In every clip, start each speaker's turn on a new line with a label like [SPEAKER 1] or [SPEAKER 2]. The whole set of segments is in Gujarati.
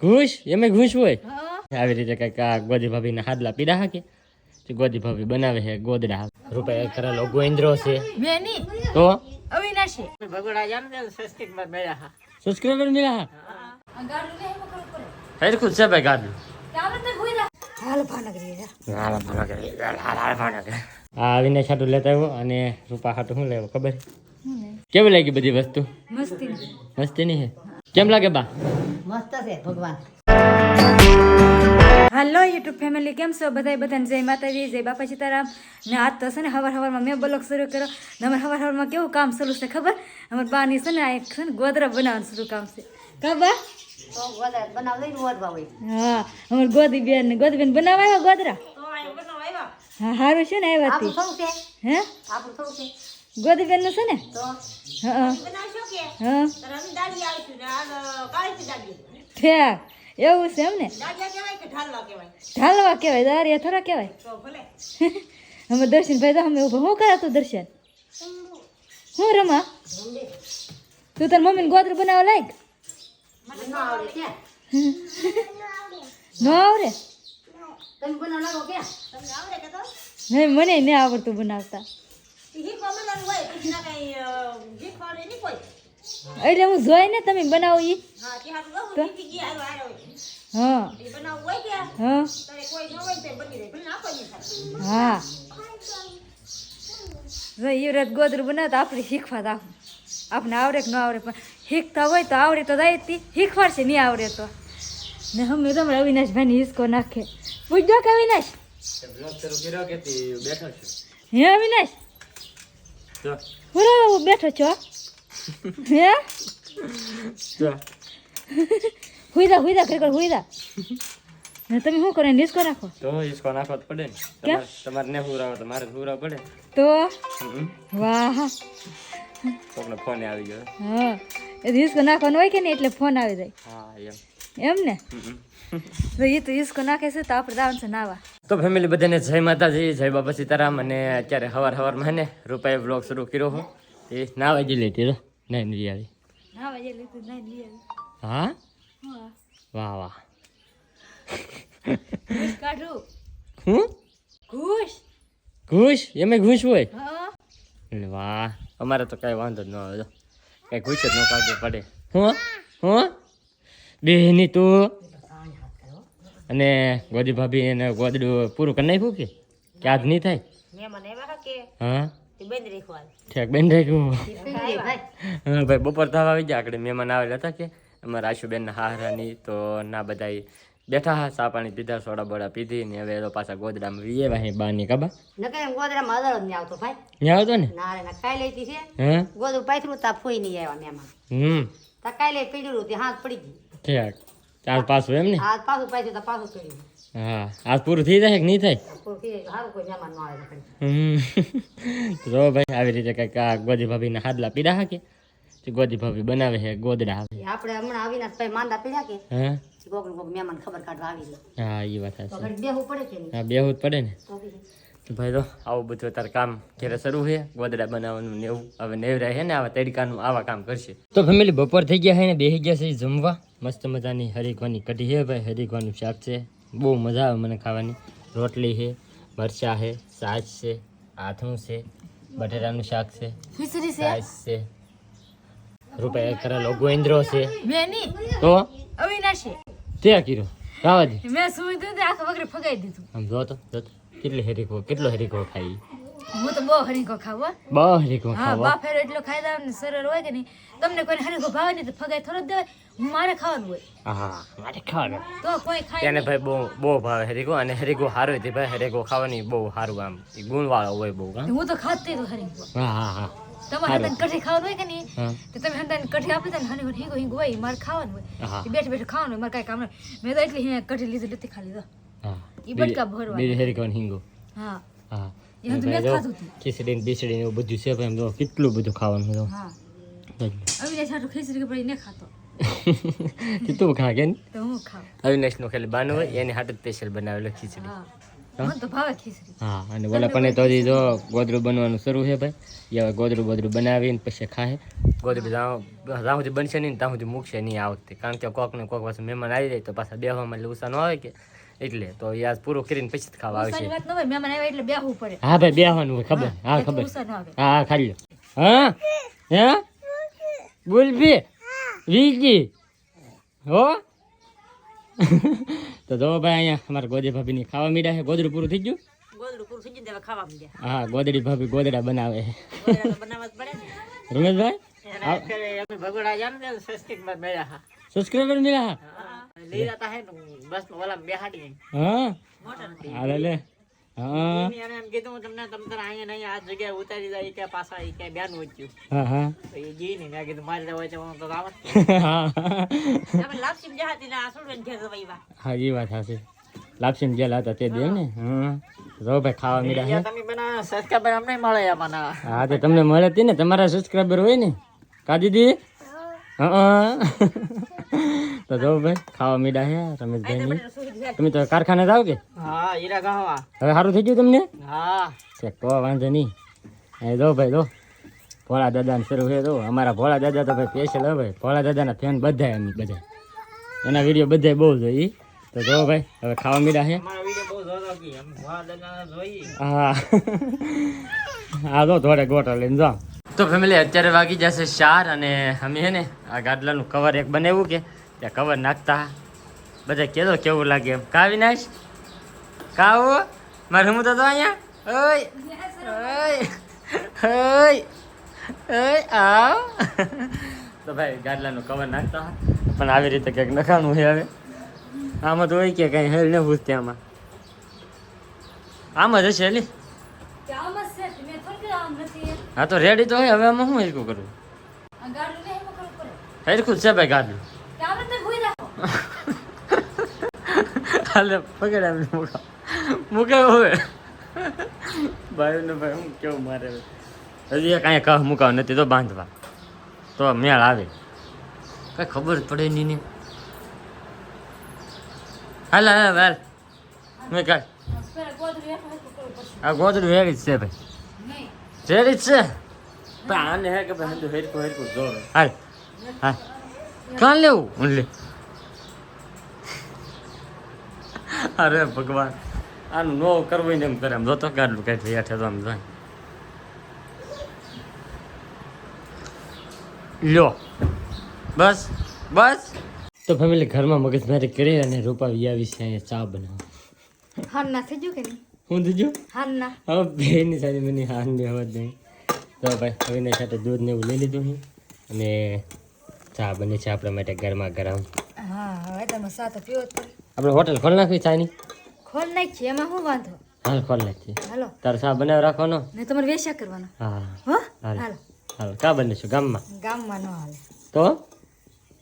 [SPEAKER 1] ઘૂસ? એમે ઘૂસ હોય? આવી રીતે કંઈક આ ગોદી ભાભીના હાદલા પીડા હાકે? તે ગોદી ભાભી બનાવે છે ગોદડા. રૂપિયા કરેલો ગોઈન્દ્રો છે. તો?
[SPEAKER 2] અવિનાશી
[SPEAKER 1] સબસ્ક્રાઈબર મિલા હા.
[SPEAKER 2] ગાડું પડે.
[SPEAKER 1] હેરખું છે ભાઈ આવીને છાટું લેતા આવ્યો અને રૂપા હાટું શું લેવો ખબર? કેવી લાગી બધી વસ્તુ?
[SPEAKER 2] મસ્તી
[SPEAKER 1] મસ્તી નહીં કેમ લાગે બા?
[SPEAKER 3] મસ્ત છે ભગવાન.
[SPEAKER 2] હાલો યુટ્યુબ ફેમિલી કેમ છો? બધા બધાને જય માતાજી જય બાપા સીતારામ. ને આજ તો છે ને હવાર હવારમાં મેં બ્લોગ શરૂ કર્યો. ને અમારે હવાર હવારમાં કેવું કામ શરૂ છે ખબર? અમારે બાની છે ને આ એક છે ને ગોદરા બનાવવાનું શરૂ કામ છે.
[SPEAKER 3] હોય.
[SPEAKER 2] હા અમારે ગોદી બેન ને ગોદી બેન બનાવવા આવ્યા ગોદરા? હા સારું છે ને આવ્યા
[SPEAKER 3] આપણું
[SPEAKER 2] તી.
[SPEAKER 3] છે?
[SPEAKER 2] હે?
[SPEAKER 3] આપણું થોડું છે
[SPEAKER 2] ગોદી બેનનું છે ને હા હા. એવું છે એમ ને? ઢાલવા કહેવાય? દારિયા થોડા કહેવાય. અમે દર્શન ભાઈ તો અમે ઊભા શું કરા તું દર્શન? હું રમા? તું તાર મમ્મીને ગોદરું બનાવવા લાયક?
[SPEAKER 3] ન આવડે ક્યાં
[SPEAKER 2] ન આવડે?
[SPEAKER 3] તમે બનાવ લાગો ક્યાં
[SPEAKER 2] નહીં મને નહીં આવડતું બનાવતા. એટલે હું જોઈ ને તમે બનાવો ઈ. તો? હા. હા. હા. જો એ ગોદરું બનાવતા આપણે શીખવા તો આપણે આવડે કે ન આવડે પણ શીખતા હોય તો આવડે તો જાય તી. શીખવાડશે નહીં આવડે તો. ને અમે તમે અવિનાશભાઈને હિસકો નાખે. પૂછજો કે અવિનાશ? હે અવિનાશ? બરાબર બેઠો છો? હે? હુઈદા હુઈદા ખરેખર હુઈદા ને તમે શું કરો હિસકો નાખો
[SPEAKER 1] તો ઈસકો નાખવો તો પડે ને. તમારે ને હુરાવો તો મારે હુરાવ પડે.
[SPEAKER 2] તો. વાહ.
[SPEAKER 1] કોકનો ફોન આવી ગયો.
[SPEAKER 2] હા. એ હિસકો નાખવાનો હોય કે નહીં એટલે ફોન આવી જાય.
[SPEAKER 1] હા એમ.
[SPEAKER 2] એમ ને. તો એ તો હિસકો નાખે છે તો આપણે દાવન છે નાવા.
[SPEAKER 1] તો ફેમિલી બધાને જય માતાજી જય બાબા સીતારામ. અને અત્યારે હવાર હવારમાં ને રૂપાએ બ્લોગ શરૂ કર્યો હો. એ ના વાજી લેતી રો નહીં નહીં આવી.
[SPEAKER 2] નાવા જે લીધું નહીં લઈ આવી.
[SPEAKER 1] હા? વાહ વાહ.
[SPEAKER 2] કાઢું.
[SPEAKER 1] હું?
[SPEAKER 2] ઘૂસ.
[SPEAKER 1] ઘૂસ? એમે ઘૂસ હોય?
[SPEAKER 2] હા.
[SPEAKER 1] વાહ. અમારે તો કઈ વાંધો જ ન આવે જો. કઈ ઘૂસ જ ન કાઢવું પડે. હું? હું? બેની તું અને ગોદી ભાભી એને ગોદડું પૂરું કરી નાખ્યું કે? કે આજ નહીં થાય? હા
[SPEAKER 3] તે
[SPEAKER 1] ઠેક બેન રાખ્યું. હા ભાઈ બપોર થવા આવી ગયા. આગળ મહેમાન આવેલા હતા કે? અમારા આશુબેન હારાની તો ના બધા બેઠા હા ચા પાણી પીધા સોડા બોડા પીધી ને હવે એ પાછા ગોદડામાં વીએ વાહી બાની કબા
[SPEAKER 3] નકર એમ ગોદડામાં અદળ જ નહીં આવતો ભાઈ.
[SPEAKER 1] ત્યાં આવતો ને?
[SPEAKER 3] ના રે ના કાઈ લેતી છે.
[SPEAKER 1] હે?
[SPEAKER 3] ગોદડું પાથરું તા ફોઈ ની આવ્યા મહેમાન.
[SPEAKER 1] હમ.
[SPEAKER 3] તા કાઈ લઈ પીડ્યું તે હાથ પડી ગઈ
[SPEAKER 1] ઠેક ચાલ પાછું એમ ને?
[SPEAKER 3] આજ પાછું પાછું તા પાછું ગયું.
[SPEAKER 1] હા આજ પૂરું થઈ જાય કે નહીં થાય?
[SPEAKER 3] પૂરું થઈ જાય. સારું કોઈ મહેમાન ન આવે
[SPEAKER 1] હમ. જો ભાઈ આવી રીતે કંઈક આ ગોદી ભાભીના હાદલા પીડા હા કે ગોદી ભાભી બનાવે છે ગોદડા
[SPEAKER 3] એ આપણે હમણાં આવીને ભાઈ માંદા પીડ્યા કે?
[SPEAKER 1] હા?
[SPEAKER 3] કોક કોક મહેમાન ખબર કાઢવા આવી જાય
[SPEAKER 1] હા એ વાત
[SPEAKER 3] બેહવું પડે કે
[SPEAKER 1] હા બેહવું જ પડે ને.
[SPEAKER 3] તો
[SPEAKER 1] ભાઈ તો આવું બધું અત્યારે કામ ઘેરે શરૂ છે ગોદડા બનાવવાનું ને એવું. હવે નેવરાય છે ને આવા તડકાનું આવા કામ કરશે. તો ફેમિલી બપોર થઈ ગયા છે ને બેસી ગયા છે જમવા. મસ્ત મજાની હરીકવાની કઢી છે ભાઈ હરીકવાનું શાક છે. બહુ મજા આવે મને ખાવાની. રોટલી છે મરચા છે સાજ છે આથણું છે બટેટાનું શાક છે
[SPEAKER 2] સાજ છે.
[SPEAKER 1] રૂપિયા કરેલો ગોવિંદ્રો છે. તો?
[SPEAKER 2] અવિનાશી.
[SPEAKER 1] તે કીધું. રાવા
[SPEAKER 2] મેં સુઈ દીધું આખા વગરે ફગાઈ દીધું.
[SPEAKER 1] આમ જો તો કેટલી હરીકો કેટલો હરીકો ખાઈ.
[SPEAKER 2] હું તો બહુ હરીકો ખાવ
[SPEAKER 1] બહુ હરીકો
[SPEAKER 2] હા એટલો ખાઈ ને સરળ હોય કે નહીં? તમને કોઈને હરીકો ભાવે નહીં તો ફગાઈ થોડો દેવાય. મારે ખાવાનું હોય.
[SPEAKER 1] હા મારે ખાવાનું.
[SPEAKER 2] તો કોઈ ખાય નહીં.
[SPEAKER 1] ભાઈ બહુ બહુ ભાવે હરીકો અને હરીકો સારો હતી ભાઈ હરીકો ખાવાની બહુ સારું આમ એ ગુણવાળો હોય બહુ હું.
[SPEAKER 2] તો ખાતી તો હરીકો
[SPEAKER 1] હા હા હા.
[SPEAKER 2] તમારે હંધાને કઠી ખાવાનું હોય કે નહીં? તો તમે હંધાને કઠી આપી દે ને હની હિંગો હિંગો હોય મારે ખાવાનું હોય. બેઠે બેઠે ખાવાનું હોય મારે કાંઈ કામ નહીં. મેં તો એટલી કઠી લીધી લીધી. ખાલી તો બટકા ભરવા
[SPEAKER 1] હિંગો
[SPEAKER 2] હા.
[SPEAKER 1] હા. ખીચડી ને એવું બધું છે ભાઈ એમ જો કેટલું બધું ખાવાનું
[SPEAKER 2] કે
[SPEAKER 1] ખા કે
[SPEAKER 2] તો
[SPEAKER 1] અવિનાશનું ખાલી બાનું હોય એની હાટ સ્પેશિયલ બનાવેલો ખીચડી.
[SPEAKER 2] હા. તો
[SPEAKER 1] અને બોલા પણ તો હજી જો ગોદરું બનવાનું શરૂ છે ભાઈ. એ ગોદરું ગોદરું બનાવીને પછી ખાય ગોદરું જ્યાં સુધી બનશે નહીં ત્યાં સુધી મૂકશે નહીં આ વખતે કારણ કે કોક ને કોક પાછું મહેમાન આવી જાય તો પાછા બેહવામાં એટલે ઉષા ન આવે કે એટલે તો યાદ પૂરો કરીને પછી જ ખાવા આવશે.
[SPEAKER 2] વાત ન હોય મહેમાન આવ્યા એટલે બેહવું પડે.
[SPEAKER 1] હા ભાઈ બેહવાનું હોય ખબર? હા ખબર. હા હા ખાલી હા? હે? બોલ બી વીજી હો? તો જો ભાઈ અહીંયા અમારા ગોદી ભાભીની ખાવા મીડા છે. ગોદરું પૂરું થઈ ગયું?
[SPEAKER 3] ગોદડું પૂરું થઈ ગયું ખાવા
[SPEAKER 1] હા ગોદડી ભાભી ગોદડા બનાવે. છે
[SPEAKER 3] બનાવવા જ પડે ને.
[SPEAKER 1] રમેશભાઈ?
[SPEAKER 3] હા.
[SPEAKER 1] સબસ્ક્રાઈબર મિલા
[SPEAKER 3] લઈ જતા હે બસ ઓલા બેહાડી
[SPEAKER 1] હા? હાલે લે હા.
[SPEAKER 3] એને એમ કીધું તમને તમ તારે અહીંયા નહીં આ જગ્યાએ ઉતારી જાય કે પાછા એ કે બેન વચ્યું
[SPEAKER 1] હા હા.
[SPEAKER 3] તો એ જી નહીં મેં કીધું મારે હોય તો હું તો આવત
[SPEAKER 1] હા
[SPEAKER 3] તમે લાપસી જહાતી ને આસુડ બેન ઘેર વઈવા
[SPEAKER 1] હા એ વાત હશે લાપસીમ જેલ હતા તે દે ને હા. જો ભાઈ ખાવા મીડા છે
[SPEAKER 3] તમે બના સસ્કા અમને મળે મને
[SPEAKER 1] હા તો તમને મળે તી ને તમારા સબસ્ક્રાઈબર હોય ને. કા દીદી? હા. તો જો ભાઈ ખાવા મીડા હે રમેશભાઈ તમે તો કારખાને જાવ કે?
[SPEAKER 3] હા હીરા ગાવા
[SPEAKER 1] હવે સારું થઈ ગયું તમને?
[SPEAKER 3] હા.
[SPEAKER 1] છે કો વાંધો નહીં. એ જો ભાઈ જો. ભોળા દાદાને શરૂ છે તો અમારા ભોળા દાદા તો ભાઈ સ્પેશિયલ હવે ભાઈ. ભોળા દાદાના ફેન બધા એમ બધા. એના વીડિયો બધા બહુ જોઈ તો જો ભાઈ હવે ખાવા મીડા
[SPEAKER 3] જોઈ.
[SPEAKER 1] હા. હા જો થોડે ગોટા લઈને જાઓ તો ફેમિલી અત્યારે વાગી જશે ચાર અને અમે હે ને આ ગાદલાનું કવર એક બનાવ્યું કે ત્યાં કવર નાખતા? બધા કેદો કેવું લાગે એમ? કાવી વિનાશ? કા આવો મારે હું તો અહીંયા? ઓય! ઓય! ઓય! આવ! તો ભાઈ ગાદલાનું કવર નાખતા? પણ આવી રીતે કંઈક નખાનું છે હવે. આમાં તો હોય કે કંઈ હેલ ને પૂછતે આમાં. આમ જ હશે
[SPEAKER 2] એમ.
[SPEAKER 1] હા તો રેડી તો હોય. હવે આમાં શું હરકું કરવું? હરકું જ છે ભાઈ ગાડલું
[SPEAKER 2] કે આમ જ તો ભૂઈ રાખો
[SPEAKER 1] હાલે પકડ એમને મૂકા મૂકે હવે. ભાઈ ને ભાઈ હું કેવું મારે. હજી કાંઈ કહ મુકાવ નથી તો બાંધવા. તો મેળ આવે. કઈ ખબર પડે નહીં ને. હાલ હાલ હાલ મેં કાંઈ આ ગોદડું રેડી જ છે ભાઈ.
[SPEAKER 2] હેરી
[SPEAKER 1] રેડી જ છે? પણ આને હે કે ભાઈ હેરકું હેરકું જોડે હાલ હા કાં લેવું? લે. અરે ભગવાન. આનું નો કરવું ને એમ કરે. આમ જોતો ગાડલું કઈ થઈ હેઠે તો આમ જાય લ્યો. બસ બસ. તો ફેમિલી ઘરમાં મગજમારી કરી અને રૂપાવી આવી છે અહીંયા ચા બનાવો
[SPEAKER 2] હાર ના થઈ ગયું કે નહીં?
[SPEAKER 1] હું દીધું
[SPEAKER 2] હાન ના
[SPEAKER 1] હવે બેની સાથે મને હારની અવાજ નહીં. તો ભાઈ હવે એની સાથે દૂધ ને એવું લઈ લીધું છે અને ચા બની છે આપણા માટે ગરમા ગરમ.
[SPEAKER 2] હા હવે તમે તો પીવો જ પડે.
[SPEAKER 1] આપણે હોટલ ખોલ નાખવી ચાની
[SPEAKER 2] ખોલ નાખી એમાં શું વાંધો?
[SPEAKER 1] હાલ ખોલ નાખી
[SPEAKER 2] હાલો.
[SPEAKER 1] તારે સા બનાવ રાખવાનો?
[SPEAKER 2] ને તમારે વેશ્યા કરવાનો.
[SPEAKER 1] હા.
[SPEAKER 2] હો?
[SPEAKER 1] હાલો.
[SPEAKER 2] હાલો.
[SPEAKER 1] કા બનીશું ગામમાં?
[SPEAKER 2] ગામમાં નો હાલે.
[SPEAKER 1] તો?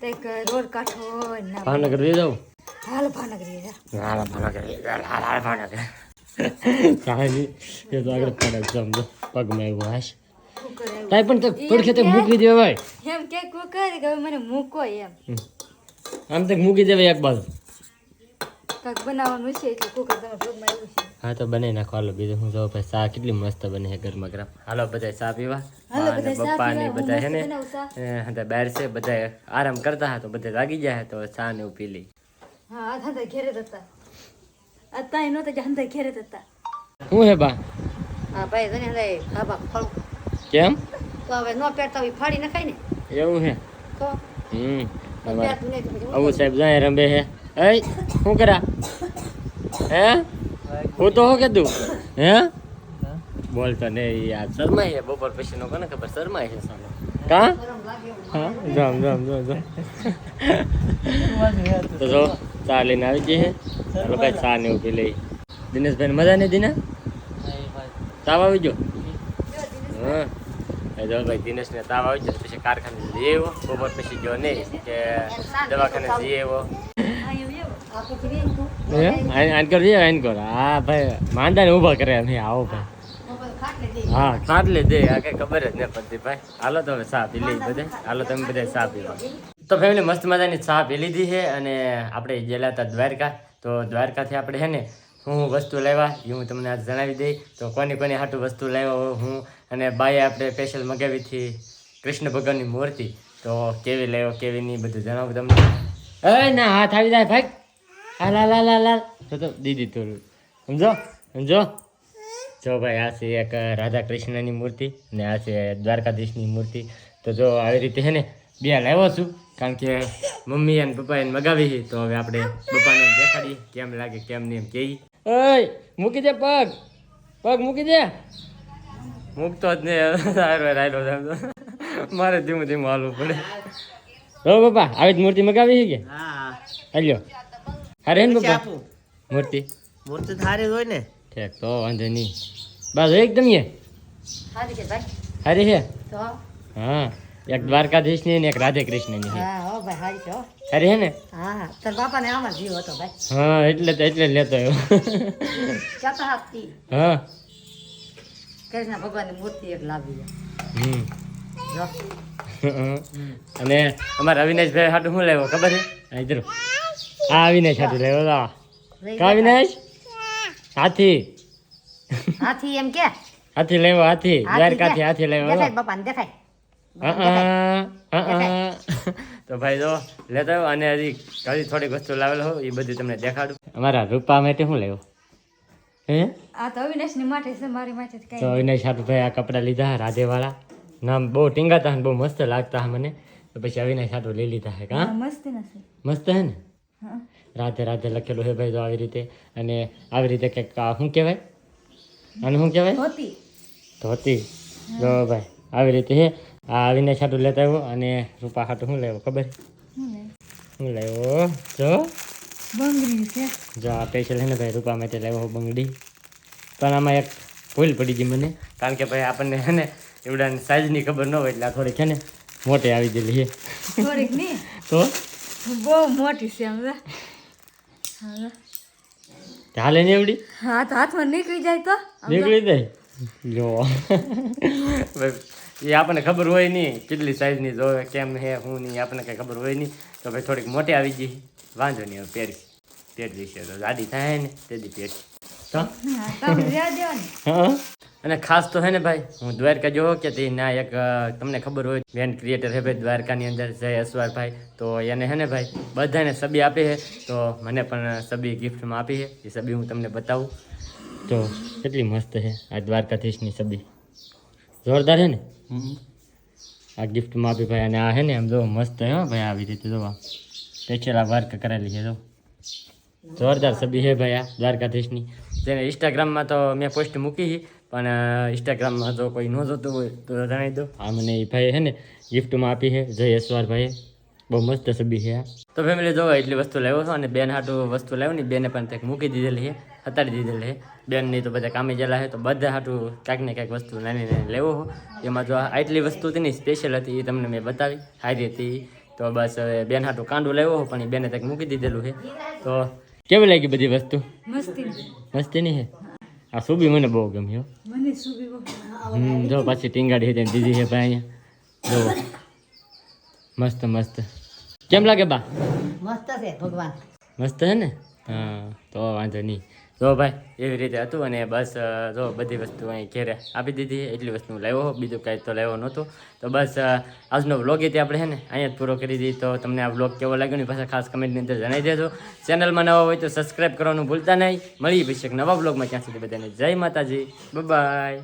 [SPEAKER 2] તો એક રોડ કાંઠો હોય ને
[SPEAKER 1] ભાવનગર લઈ જાઉં
[SPEAKER 2] હાલો ભાવનગરી જા.
[SPEAKER 1] હાલ ભાવનગર હાલ હાલ ભાવનગર. ચાની એ તો આગળ પડે સમજો. પગમાં એવું હાશ. તાઈ પણ તો પડખે તે મૂકી દેવાય.
[SPEAKER 2] એમ કે કુકર કે મને મૂકો એમ.
[SPEAKER 1] આમ તો મૂકી દેવાય એક બાજુ.
[SPEAKER 2] કાંઈક બનાવવાનું છે એટલે કુકર તમે પગમાં એવું છે.
[SPEAKER 1] હા તો બનાવી નાખો. હાલો બીજું હું જોઉં ભાઈ ચા કેટલી મસ્ત બને છે ગરમા ગરમ. હાલો બધા ચા પીવા.
[SPEAKER 2] હાલો
[SPEAKER 1] ને
[SPEAKER 2] બધા ચા
[SPEAKER 1] બપ્પા ને
[SPEAKER 2] પીવા, હું
[SPEAKER 1] બધા છે ને
[SPEAKER 2] મસ્ત બનાવું ચા.
[SPEAKER 1] એ હતા બહાર છે બધા આરામ કરતા હતા તો બધા લાગી જાય તો ચા ને એવું પી લઈ.
[SPEAKER 2] હા ધંધા ઘેરે હતા. અત્યારે નહોતા ધંધા ઘેરે હતા.
[SPEAKER 1] શું હે બા?
[SPEAKER 3] હા ભાઈ તને ફળ.
[SPEAKER 1] કેમ?
[SPEAKER 3] તો હવે નો પેટતા હોય ફાડી નખાય ને.
[SPEAKER 1] એવું હે?
[SPEAKER 3] તો
[SPEAKER 1] હમ
[SPEAKER 3] પેટ તો હું
[SPEAKER 1] આવું સાહેબ જાય રંબે હે. એ શું કરા? હે? હું તો શું કીધું? હે? બોલતો નહીં યાર શરમાય છે બપોર પછી નો કોને ખબર? શરમાય છે સામે. કા. હા જામ જામ જામ જામ. તો જો ચા લઈને આવી જઈએ ચાલો ભાઈ ચા ને ઊભી લઈ. દિનેશભાઈ મજા નહીં દિના? તાવ આવી ગયો? હા. જો ભાઈ દિનેશને તાવ આવી ગયો પછી કારખાને જઈ આવ્યો. બપોર પછી ગયો નહીં કે દવાખાને જઈ આવ્યો.
[SPEAKER 3] આ પછી વેન તું.
[SPEAKER 1] આન કર જઈએ કર. હા ભાઈ માંદા ઊભા કરે નહીં આવો ભાઈ.
[SPEAKER 3] તો પછી ખાટલે દે.
[SPEAKER 1] હા ખાટલે દે આ કઈ ખબર જ નહીં પડતી ભાઈ. હાલો તો હવે ચા પી લઈ બધે હાલો તમે બધા ચા પીવા. તો ફેમિલી મસ્ત મજાની ચા પી લીધી છે અને આપણે ગયેલા હતા દ્વારકા. તો દ્વારકાથી આપણે છે ને હું વસ્તુ લાવ્યા એ હું તમને આજ જણાવી દઈ. તો કોની કોની હાટું વસ્તુ લાવ્યો હું અને બાએ આપણે સ્પેશિયલ મગાવી હતી કૃષ્ણ ભગવાનની મૂર્તિ. તો કેવી લાવ્યો કેવી નહીં બધું જણાવું તમને. અરે ના હાથ આવી જાય ભાઈ. હાલ હાલ હાલ હાલ તો તો દીદી થોડું. સમજો? સમજો? જો ભાઈ આ છે એક રાધા કૃષ્ણની મૂર્તિ અને આ છે દ્વારકાધીશની મૂર્તિ. તો જો આવી રીતે છે ને બે લાવ્યો છું કારણ કે મમ્મી અને પપ્પાએ મગાવી છે તો હવે આપણે પપ્પાને દેખાડીએ કેમ લાગે કેમ નહીં એમ કહીએ ઓય મૂકી દે પગ. પગ મૂકી દે. મૂકતો જ ને સારો રાયલો મારે ધીમું ધીમું હાલવું પડે. હો પપ્પા આવી જ મૂર્તિ મગાવી છે કે?
[SPEAKER 3] હા.
[SPEAKER 1] હાલ્યો. અરે ને
[SPEAKER 3] બાપા?
[SPEAKER 1] મૂર્તિ
[SPEAKER 3] મૂર્તિ થારે હોય ને.
[SPEAKER 1] ઠેક તો વાંધો નહીં. બસ એકદમ એ
[SPEAKER 2] હારી છે ભાઈ.
[SPEAKER 1] હારી છે?
[SPEAKER 2] તો?
[SPEAKER 1] હા એક દ્વારકાધીશની ને એક રાધે કૃષ્ણની ની
[SPEAKER 2] હા હો ભાઈ હારી છે હો.
[SPEAKER 1] હારી છે ને?
[SPEAKER 2] હા હા. બાપા ને આમાં જીવ હતો ભાઈ.
[SPEAKER 1] હા એટલે તો એટલે જ લેતો આવ્યો.
[SPEAKER 2] ચાતા
[SPEAKER 1] હા.
[SPEAKER 2] કૃષ્ણ ભગવાનની મૂર્તિ એક લાવી
[SPEAKER 1] હમ. અને અમારા અવિનાશભાઈ હાટું શું લેવો ખબર છે? આ આ અવિનાશ હાટું લેવો લા. કા વિનેશ હાથી.
[SPEAKER 2] હાથી એમ કે?
[SPEAKER 1] હાથી લેવો હાથી.
[SPEAKER 2] હાથી કાથી
[SPEAKER 1] હાથી લેવો.
[SPEAKER 2] દેખાય બાપાને દેખાય.
[SPEAKER 1] તો ભાઈ જો લેતા આવ્યો અને હજી ઘણી થોડીક વસ્તુ લાવેલો હો એ બધી તમને દેખાડું. અમારા રૂપા માટે શું લેવો? હે?
[SPEAKER 2] આ તો અવિનાશની માટે છે મારી માટે તો
[SPEAKER 1] અવિનાશ હાટું ભાઈ આ કપડા લીધા રાધેવાળા નામ બહુ ટીંગાતા ને બહુ મસ્ત લાગતા હા મને. તો પછી અવિનાશ હાટું લઈ લીધા હે કા?
[SPEAKER 2] મસ્ત નથી.
[SPEAKER 1] મસ્ત હે ને?
[SPEAKER 2] હા
[SPEAKER 1] રાધે રાધે લખેલું હે ભાઈ તો આવી રીતે. અને આવી રીતે કંઈક શું કહેવાય? અને શું કહેવાય?
[SPEAKER 2] ધોતી.
[SPEAKER 1] જો ભાઈ આવી રીતે હે. આ અવિનાશ સાટું લેતા આવ્યો અને રૂપા હાટું શું લેવો ખબર?
[SPEAKER 2] શું?
[SPEAKER 1] લેવો? જો.
[SPEAKER 2] બંગડી છે.
[SPEAKER 1] જો આ સ્પેશિયલ હે ને ભાઈ રૂપા માટે લેવો બંગડી. પણ આમાં એક ભૂલ પડી ગઈ મને. કારણ કે ભાઈ આપણને હે ને એવડાની સાઈઝની ખબર ન હોય એટલે થોડીક છે ને મોટી આવી ગયેલી છે તો?
[SPEAKER 2] બહુ મોટી છે.
[SPEAKER 1] ચાલે ને એવડી?
[SPEAKER 2] હા તો હાથમાં નીકળી જાય તો.
[SPEAKER 1] નીકળી જાય? જો. એ આપણને ખબર હોય નહીં કેટલી સાઈઝની જોવે કેમ હે હું નહીં આપણને કંઈ ખબર હોય નહીં તો ભાઈ થોડીક મોટી આવી ગઈ. વાંધો નહીં હવે પહેરી પહેરી છે તો ગાડી થાય ને તેથી પહેરી
[SPEAKER 2] હા,
[SPEAKER 1] હા? અને ખાસ તો હે ને ભાઈ હું દ્વારકા જોવો કે તે ના એક તમને ખબર હોય મેન ક્રિએટર હે ભાઈ દ્વારકાની અંદર જય અસવારભાઈ તો એને હે ને ભાઈ બધાને સબી આપી છે તો મને પણ સબી ગિફ્ટમાં આપી છે એ સબી હું તમને બતાવું. તો કેટલી મસ્ત છે આ દ્વારકાધીશની સબી. જોરદાર છે ને? આ ગિફ્ટમાં આપી ભાઈ. અને આ હે ને એમ જો મસ્ત હે ભાઈ આવી રીતે જોવા સ્પેશિયલ આ વર્ક કરેલી છે જો. જોરદાર સબી હે ભાઈ આ, દ્વારકાધીશની. જેને ઇન્સ્ટાગ્રામમાં તો મેં પોસ્ટ મૂકી છે, પણ ઇન્સ્ટાગ્રામમાં જો કોઈ ન જોતું હોય તો જણાવી દો આ મને એ ભાઈ છે ને ગિફ્ટમાં આપી છે, જય યશવાર ભાઈએ. બહુ મસ્ત સબી છે આ. તો ફેમિલી જોવો, એટલી વસ્તુ લાવ્યો છો અને બેન હાટું વસ્તુ લાવ્યો ને બેને પણ કંઈક મૂકી દીધેલી છે હતાડી દીધેલી છે. બેનની તો બધા કામે ગયેલા છે, તો બધા હાટું કાંઈક ને કાંઈક વસ્તુ નાની નાની લેવો હો. એમાં જો આ આટલી વસ્તુ હતી ને સ્પેશિયલ હતી એ તમને મેં બતાવી. સારી હતી. તો બસ હવે બેન હાટું કાંડું લેવો હો, પણ એ બેને કંઈક મૂકી દીધેલું છે. તો કેવી લાગી બધી વસ્તુ?
[SPEAKER 2] મસ્તી.
[SPEAKER 1] નહીં હે? આ સુબી મને બહુ ગમ્યો
[SPEAKER 2] મને શું બહુ
[SPEAKER 1] હમ જો પાછી ટીંગાડી હતી દીધી છે ભાઈ અહીંયા. જો મસ્ત મસ્ત. કેમ લાગે બા?
[SPEAKER 2] મસ્ત છે ભગવાન.
[SPEAKER 1] મસ્ત છે ને? હા તો વાંધો નહીં. જો ભાઈ, એવી રીતે હતું અને બસ જો બધી વસ્તુ અહીં ઘેરે આપી દીધી. એટલી વસ્તુ લાવ્યો બીજું કાંઈ તો લાવ્યો નહોતું. તો બસ આજનો વ્લોગ એ આપણે છે ને, અહીંયા જ પૂરો કરી દીધી તો તમને આ વ્લોગ કેવો લાગ્યો ને પાછા ખાસ કમેન્ટની અંદર જણાવી દેજો. ચેનલમાં નવા હોય તો સબસ્ક્રાઈબ કરવાનું ભૂલતા નહીં. મળી પછી નવા વ્લોગમાં ત્યાં સુધી બધાને જય માતાજી. બાય